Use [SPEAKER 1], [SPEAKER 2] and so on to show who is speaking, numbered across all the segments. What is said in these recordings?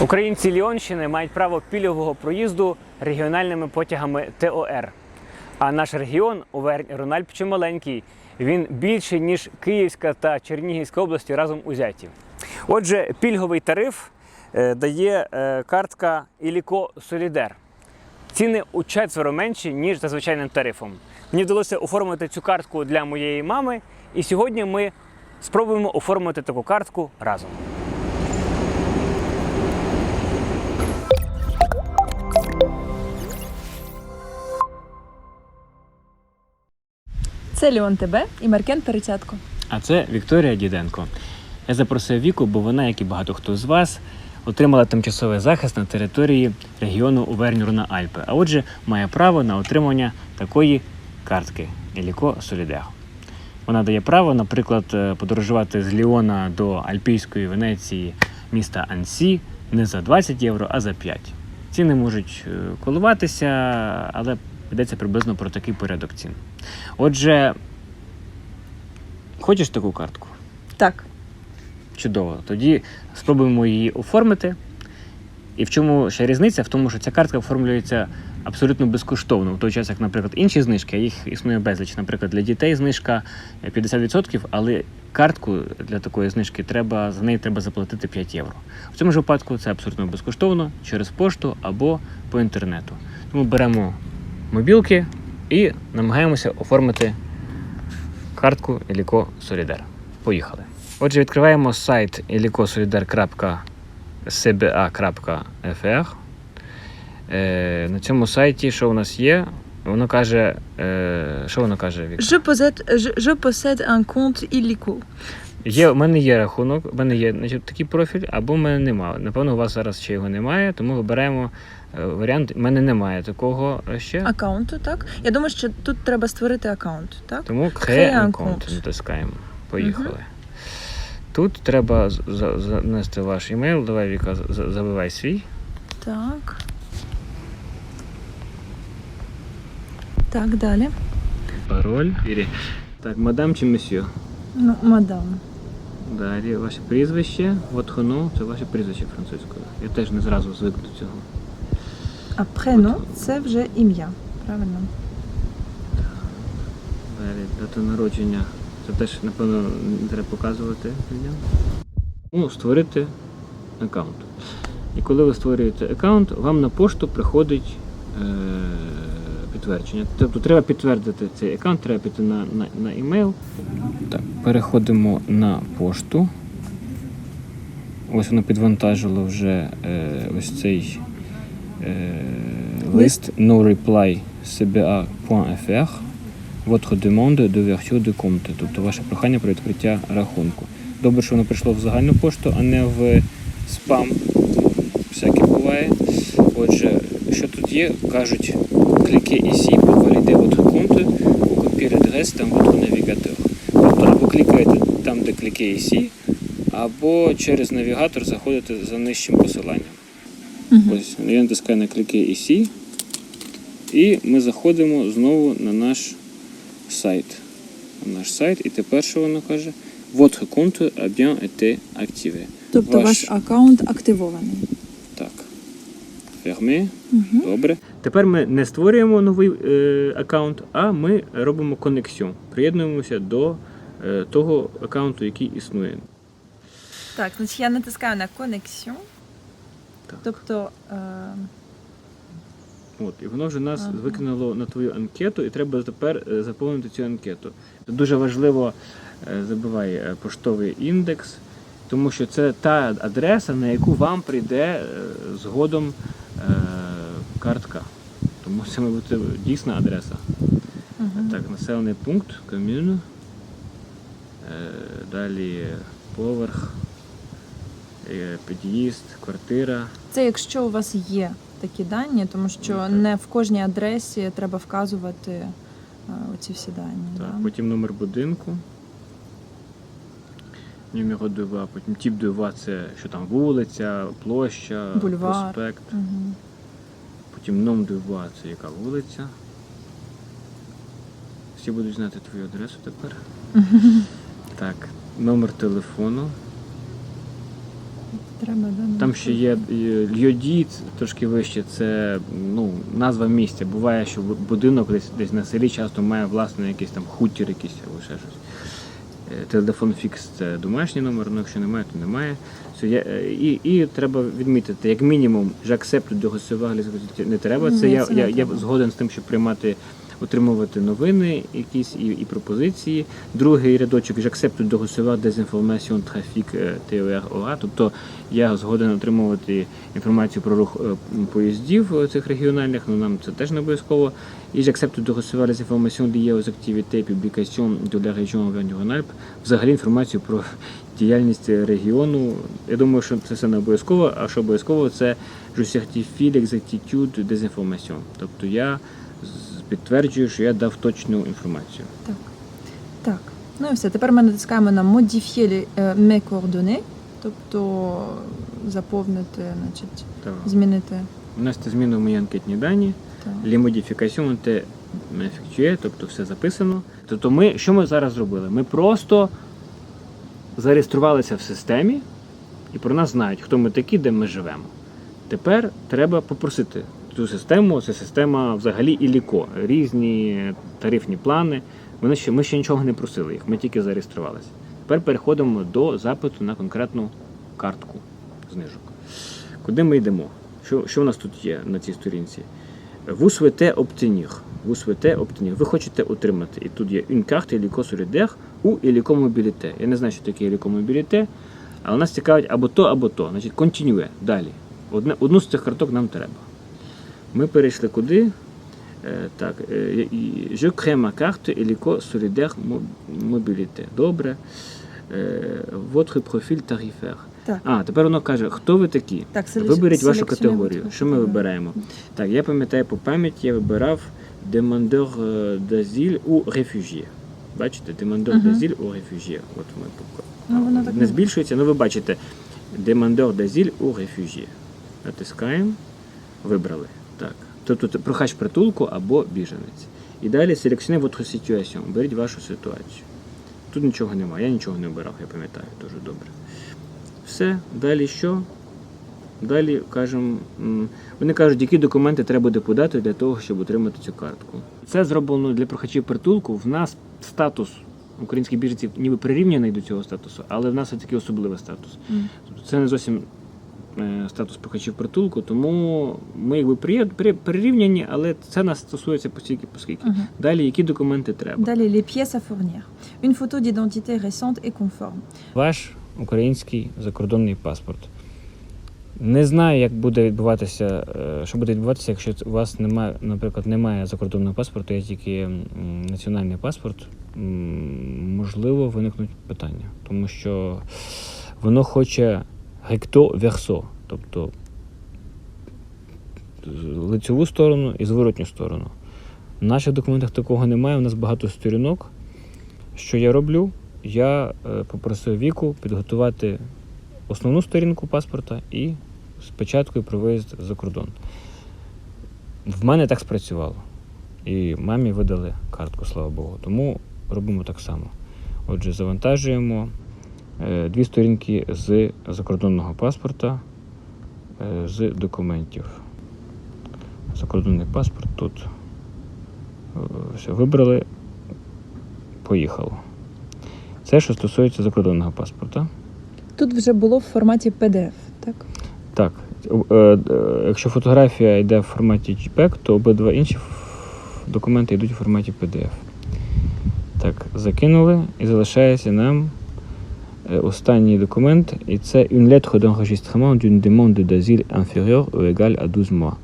[SPEAKER 1] Українці Ліонщини мають право пільгового проїзду регіональними потягами ТОР. А наш регіон Увернь-Рунальп чималенький. Він більший, ніж Київська та Чернігівська області разом узяті. Отже, пільговий тариф е, дає е, картка Іліко Солідер. Ціни у четверо менші, ніж за звичайним тарифом. Мені вдалося оформити цю картку для моєї мами, і сьогодні ми спробуємо оформити таку картку разом.
[SPEAKER 2] Це Леон Тебе і Маркен Перетятко.
[SPEAKER 1] А це Вікторія Діденко. Я запросив Віку, бо вона, як і багато хто з вас, отримала тимчасовий захист на території регіону Увернюрна Альпи. А отже, має право на отримання такої картки Еліко Солідег. Вона дає право, наприклад, е, подорожувати з Ліона до Альпійської Венеції міста Ансі не за 20 євро, а за 5. Ціни можуть е, коливатися, але йдеться приблизно про такий порядок цін. Отже, хочеш таку картку?
[SPEAKER 2] Так.
[SPEAKER 1] Чудово. Тоді спробуємо її оформити. І в чому ще різниця? В тому, що ця картка оформлюється абсолютно безкоштовно, в той час, як, наприклад, інші знижки, їх існує безліч. Наприклад, для дітей знижка 50%, але картку для такої знижки треба за неї треба заплатити 5 євро. В цьому ж випадку це абсолютно безкоштовно через пошту або по інтернету. Тому беремо мобілки і намагаємося оформити картку Еліко Солідар. Поїхали. Отже, відкриваємо сайт elicosolidar.cba.fr. Е, на цьому сайті, що у нас є, воно каже, е, що воно каже, Вік?
[SPEAKER 2] Je possède, je, je possède un compte illico.
[SPEAKER 1] Є, у мене є рахунок, у мене є значить, такий профіль, або в мене немає. Напевно, у вас зараз ще його немає, тому вибираємо е, варіант. У мене немає такого ще.
[SPEAKER 2] Аккаунту, так? Я думаю, що тут треба створити аккаунт, так?
[SPEAKER 1] Тому Create аккаунт натискаємо. Поїхали. Тут треба з- за- занести ваш емейл. Давай, Віка, за- забивай свій.
[SPEAKER 2] Так. Так, далі.
[SPEAKER 1] Пароль. Так, мадам чи месьє?
[SPEAKER 2] Ну, мадам.
[SPEAKER 1] Далі ваше прізвище. От хоно, це ваше прізвище французькою. Я теж не зразу звик до цього.
[SPEAKER 2] А prénom – це вже ім'я. Правильно.
[SPEAKER 1] Далі дата народження. Це теж, напевно, не треба показувати людям. Ну, створити аккаунт. І коли ви створюєте аккаунт, вам на пошту приходить е- підтвердження. Тобто треба підтвердити цей аккаунт, треба піти на, на, на імейл. Так, переходимо на пошту. Ось воно підвантажило вже е, ось цей е, лист no reply cba.fr Votre demande d'ouverture de compte, тобто ваше прохання про відкриття рахунку. Добре, що воно прийшло в загальну пошту, а не в спам. Всяке буває. Отже, що тут є, кажуть, кліки ici pour valider votre compte, ou copier l'adresse dans votre navigateur. Тобто або клікаєте там, де кліки ici, або через навігатор заходите за нижчим посиланням. Ось я натискаю на кліки ici, і ми заходимо знову на наш сайт. На наш сайт, і тепер що воно каже? Votre compte a bien été activé.
[SPEAKER 2] Тобто
[SPEAKER 1] Ваш-
[SPEAKER 2] аккаунт активований.
[SPEAKER 1] Так. Ферми.
[SPEAKER 2] Угу.
[SPEAKER 1] Добре. Тепер ми не створюємо новий е, аккаунт, а ми робимо конексіон. Приєднуємося до е, того аккаунту, який існує.
[SPEAKER 2] Так, значить я натискаю на конексіон. Тобто, е,
[SPEAKER 1] От, і воно вже нас
[SPEAKER 2] Ага.
[SPEAKER 1] викинуло на твою анкету, і треба тепер е, заповнити цю анкету. Дуже важливо е, забивай е, поштовий індекс, тому що це та адреса, на яку вам прийде е, згодом е, картка. Тому це має бути дійсна адреса.
[SPEAKER 2] мгм.
[SPEAKER 1] Так, населений пункт, комюн. Е, Далі поверх, е, під'їзд, квартира.
[SPEAKER 2] Це якщо у вас є такі дані, тому що
[SPEAKER 1] Ну,
[SPEAKER 2] не в кожній адресі треба вказувати е, оці всі дані.
[SPEAKER 1] Так,
[SPEAKER 2] да?
[SPEAKER 1] потім номер будинку. Нумеро 2, потім тип 2 це що там вулиця, площа,
[SPEAKER 2] Бульвар.
[SPEAKER 1] проспект.
[SPEAKER 2] Мгм.
[SPEAKER 1] Потім ном 2 це яка вулиця. Всі будуть знати твою адресу тепер. Так, номер телефону.
[SPEAKER 2] Треба, да,
[SPEAKER 1] Там ще є Льоді, трошки вище, це ну, назва місця. Буває, що будинок десь, десь на селі часто має власне якийсь там хутір якийсь або ще щось. Е, Телефон фікс це домашній номер, ну якщо немає, то немає. Е, і, і треба відмітити, як мінімум, j'accepte до les не треба. Це я, я, я згоден з тим, щоб приймати, отримувати новини якісь і, і пропозиції. Другий рядочок j'accepte de recevoir des informations trafic е, тобто я згоден отримувати інформацію про рух е, поїздів е, цих регіональних, ну нам це теж не обов'язково. І j'accepte de recevoir les informations liées aux activités et publications de la région взагалі інформацію про діяльність регіону. Я думаю, що це все не обов'язково, а що обов'язково, це je certifie l'exactitude des informations. Тобто я підтверджую, що я дав точну інформацію.
[SPEAKER 2] Так. Так. Ну і все. Тепер ми натискаємо на modifier mes coordonnées, тобто заповнити, значить,
[SPEAKER 1] Так.
[SPEAKER 2] змінити.
[SPEAKER 1] Внести зміни в мої анкетні дані. Les modifications те effectué, тобто все записано. Тобто ми, що ми зараз зробили? Ми просто зареєструвалися в системі і про нас знають, хто ми такі, де ми живемо. Тепер треба попросити цю систему, це система взагалі іліко, різні тарифні плани. Вони ще, ми ще нічого не просили їх, ми тільки зареєструвалися. Тепер переходимо до запиту на конкретну картку знижок. Куди ми йдемо? Що, що у нас тут є на цій сторінці? Obtenir. Vous souhaitez obtenir. Ви хочете отримати. І тут є carte hélico solidaire ou hélico. Я не знаю, що таке mobilité, але нас цікавить або то, або то. Значить, continue. Далі. Одне, одну з цих карток нам треба. Ми перейшли куди? Е, так, е, je crée ma carte hélico solidaire mobilité. Добре. Е, votre profil tarifaire.
[SPEAKER 2] Так.
[SPEAKER 1] А, тепер воно каже, хто ви такі?
[SPEAKER 2] Так,
[SPEAKER 1] Виберіть вашу категорію. Що ми вибираємо? Так, я пам'ятаю по пам'яті, я вибирав demandeur d'asile ou réfugié. Бачите, demandeur
[SPEAKER 2] Мгм.
[SPEAKER 1] d'asile ou réfugié. От ми
[SPEAKER 2] Ну, воно так
[SPEAKER 1] не збільшується, ну ви бачите, demandeur d'asile ou réfugié. Натискаємо, вибрали. Так. Тобто прохач притулку або біженець. І далі selectionnez votre situation. Беріть вашу ситуацію. Тут нічого немає, я нічого не обирав, я пам'ятаю дуже добре. Все, далі що? Далі кажемо, вони кажуть, які документи треба буде подати для того, щоб отримати цю картку. Це зроблено для прохачів притулку. В нас статус українських біженців ніби прирівняний до цього статусу, але в нас такий особливий статус. Тобто це не зовсім статус прохачів притулку, тому ми якби при, при, прирівняні, але це нас стосується постільки, поскільки.
[SPEAKER 2] Мгм.
[SPEAKER 1] Далі які документи треба?
[SPEAKER 2] Далі les pièces à fournir. Une photo d'identité récente et conforme.
[SPEAKER 1] Ваш український закордонний паспорт. Не знаю, як буде відбуватися, е, що буде відбуватися, якщо у вас немає, наприклад, немає закордонного паспорту, є тільки національний паспорт. Можливо, виникнуть питання, тому що воно хоче гекто версо, тобто лицеву сторону і зворотню сторону. В наших документах такого немає, у нас багато сторінок. Що я роблю? Я е, попросив віку підготувати основну сторінку паспорта і спочатку про виїзд за кордон. В мене так спрацювало. І мамі видали картку, слава Богу. Тому робимо так само. Отже, завантажуємо дві сторінки з закордонного паспорта е, з документів. Закордонний паспорт тут. Е, Все, вибрали, поїхало. Це що стосується закордонного паспорта.
[SPEAKER 2] Тут вже було в форматі PDF, так?
[SPEAKER 1] Так, е, е, якщо фотографія йде в форматі JPEG, то обидва інші документи йдуть у форматі PDF. Так, закинули і залишається нам е, останній документ, і це une lettre d'enregistrement d'une demande d'asile inférieure ou égale à 12 mois.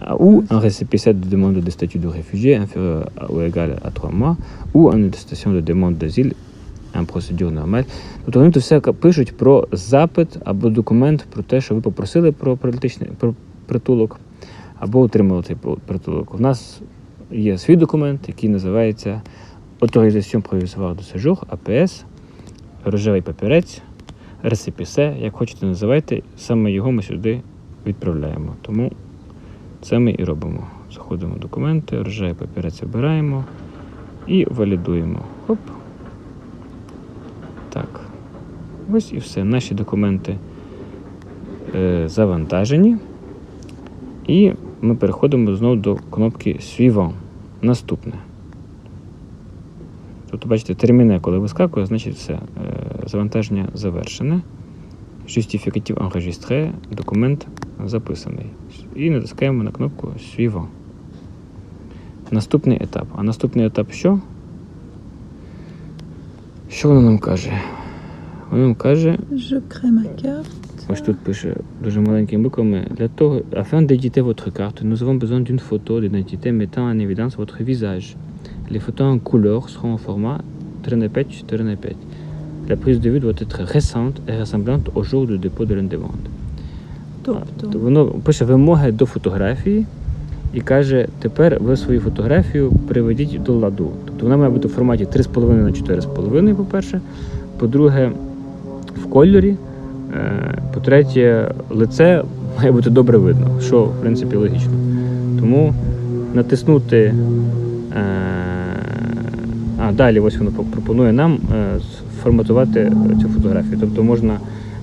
[SPEAKER 1] Ah, ou un récépissé de demande de statut de réfugié inférieur ou égal à 3 mois, ou une attestation de demande d'asile en procédure normale. Тобто вони тут все пишуть про запит або документ про те, що ви попросили про політичний про притулок, або отримали цей притулок. У нас є свій документ, який називається Autorisation provisoire de séjour, АПС, рожевий папірець, ресепісе, як хочете називайте, саме його ми сюди відправляємо. Тому це ми і робимо. Заходимо в документи, рожевий папірець обираємо і валідуємо. Хоп. Так. Ось і все. Наші документи е, завантажені. І ми переходимо знову до кнопки Suivant. Наступне. Тобто, бачите, терміне, коли вискакує, значить все. Е, Завантаження завершене. Justificatif enregistré, документ записаний. І натискаємо на кнопку Suivant. Наступний етап. А наступний етап що? Що воно нам каже? Воно нам каже,
[SPEAKER 2] Je crée ma carte.
[SPEAKER 1] ось тут пише дуже маленькими буквами. Для того, afin d'éditer votre carte, nous avons besoin d'une photo d'identité mettant en évidence votre visage. Les photos en couleur seront au format 3x5 sur 3x5. La prise de vue doit être récente et ressemblante au jour de dépôt de la demande.
[SPEAKER 2] Тобто,
[SPEAKER 1] Воно пише вимоги до фотографії і каже, тепер ви свою фотографію приведіть до ладу. Тобто вона має бути в форматі 3,5 на 4,5, по-перше. По-друге, в кольорі. Е, По-третє, лице має бути добре видно, що в принципі логічно. Тому натиснути. А, далі ось воно пропонує нам е, сформатувати цю фотографію. Тобто можна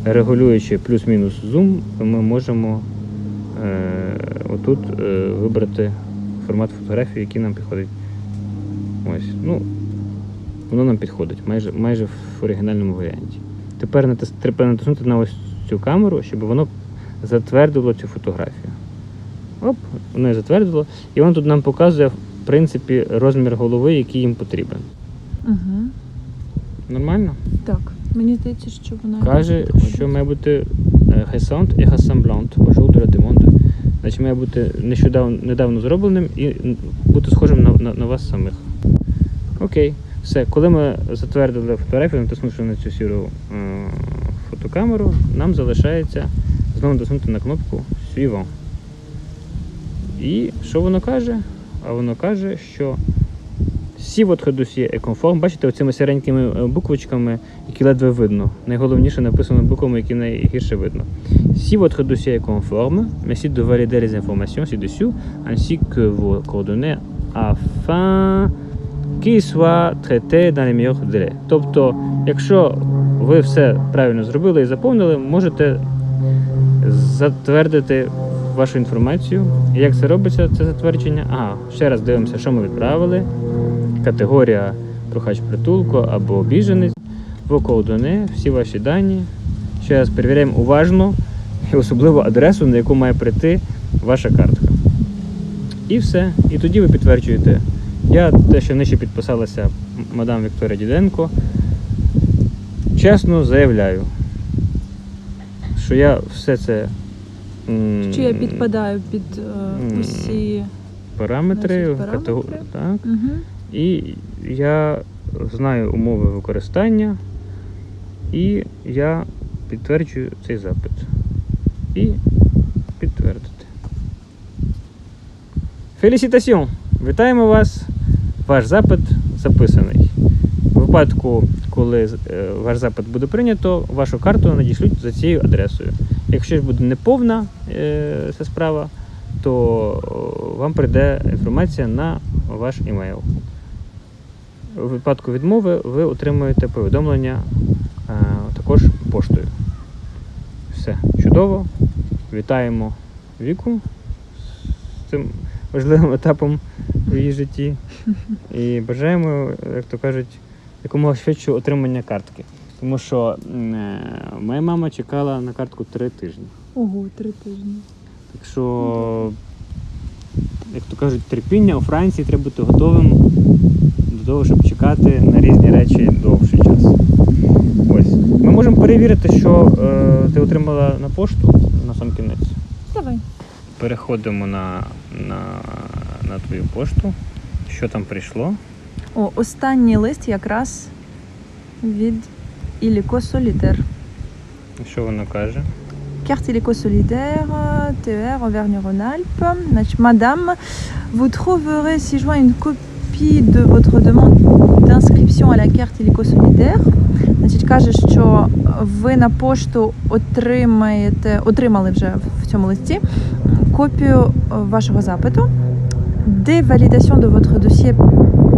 [SPEAKER 1] регулюючи плюс-мінус зум, ми можемо е, отут е, вибрати формат фотографії, який нам підходить. Ось. Ну, воно нам підходить майже, майже в оригінальному варіанті. Тепер треба натиснути на ось цю камеру, щоб воно затвердило цю фотографію. Оп, воно затвердило. І воно тут нам показує, принципі, розмір голови, який їм потрібен.
[SPEAKER 2] угу.
[SPEAKER 1] Нормально?
[SPEAKER 2] так. Мені здається, що вона
[SPEAKER 1] Каже, що має бути récente et ressemblante au jour de. Значить, має бути нещодавно недавно зробленим і бути схожим на, на, на вас самих. Окей, все. Коли ми затвердили фотографію, натиснувши на цю сіру е, фотокамеру, нам залишається знову натиснути на кнопку Suivant. І що воно каже? А воно каже, що всі votre dossier est. Бачите, оцими сіренькими е, буквочками, які ледве видно. Найголовніше написано буквами, які найгірше видно. Si votre dossier est conforme, merci de valider les informations ci-dessus, ainsi que vos coordonnées afin qu'ils soient traités dans. Тобто, якщо ви все правильно зробили і заповнили, можете затвердити вашу інформацію. Як це робиться, це затвердження? Ага, ще раз дивимося, що ми відправили. Категорія прохач притулку або біженець, вокоудони, всі ваші дані. Ще раз перевіряємо уважно і особливо адресу, на яку має прийти ваша картка. І все. І тоді ви підтверджуєте. Я те, що нижче підписалася мадам Вікторія Діденко, чесно заявляю, що я все це.
[SPEAKER 2] Що я підпадаю під е, усі.
[SPEAKER 1] параметри,
[SPEAKER 2] Значить, параметри.
[SPEAKER 1] катего- так.
[SPEAKER 2] Угу.
[SPEAKER 1] І я знаю умови використання, і я підтверджую цей запит. І підтвердити. Фелісітасіон! Вітаємо вас! Ваш запит записаний. У випадку, коли е, ваш запит буде прийнято, вашу карту надішлють за цією адресою. Якщо ж буде неповна е, ця справа, то вам прийде інформація на ваш імейл. У випадку відмови ви отримуєте повідомлення е, також поштою. Все чудово. Вітаємо Віку з цим важливим етапом в її житті. І бажаємо, як то кажуть, якомога швидшого отримання картки. Тому що е, моя мама чекала на картку три тижні.
[SPEAKER 2] Ого, три тижні.
[SPEAKER 1] Так що, як то кажуть, терпіння у Франції треба бути готовим до того, щоб чекати на різні речі довший час. Ось. Ми можемо перевірити, що е, ти отримала на пошту на сам кінець.
[SPEAKER 2] Давай.
[SPEAKER 1] Переходимо на, на, на твою пошту. Що там прийшло?
[SPEAKER 2] О, останній лист якраз від Іліко Солітер.
[SPEAKER 1] Що воно каже?
[SPEAKER 2] Carte Illico Solidaire, TER, Auvergne-Rhône-Alpes. Значит, Madame, vous trouverez ci-joint une copie de votre demande d'inscription à la carte Illico Solidaire. Значить, каже, що ви на пошту отримаєте, отримали вже в цьому листі копію вашого запиту. Dès validation de votre dossier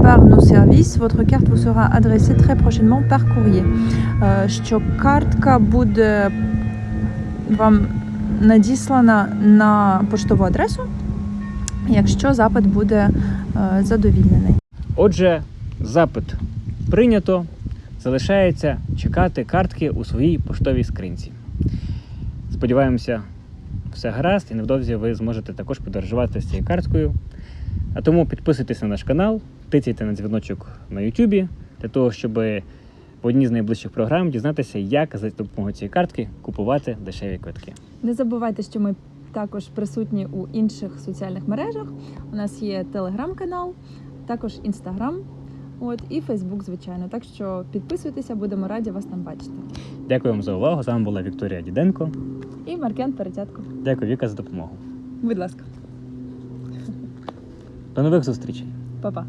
[SPEAKER 2] par nos services, votre carte vous sera adressée très prochainement par courrier. Що картка буде вам
[SPEAKER 3] надіслана на поштову адресу, якщо запит буде задовільнений.
[SPEAKER 1] Отже, запит прийнято. Залишається чекати картки у своїй поштовій скринці. Сподіваємося, все гаразд, і невдовзі ви зможете також подорожувати з цією карткою. А тому підписуйтесь на наш канал, тицяйте на дзвіночок на YouTube для того, щоб в одній з найближчих програм дізнатися, як за допомогою цієї картки купувати дешеві квитки.
[SPEAKER 2] Не забувайте, що ми також присутні у інших соціальних мережах. У нас є телеграм-канал, також інстаграм, от і Фейсбук, звичайно. Так що підписуйтеся, будемо раді вас там бачити.
[SPEAKER 1] Дякую вам за увагу. З вами була Вікторія Діденко.
[SPEAKER 2] І Маркен Перетятко.
[SPEAKER 1] Дякую, Віка, за допомогу.
[SPEAKER 2] Будь ласка,
[SPEAKER 1] До нових зустрічей!
[SPEAKER 2] па-па.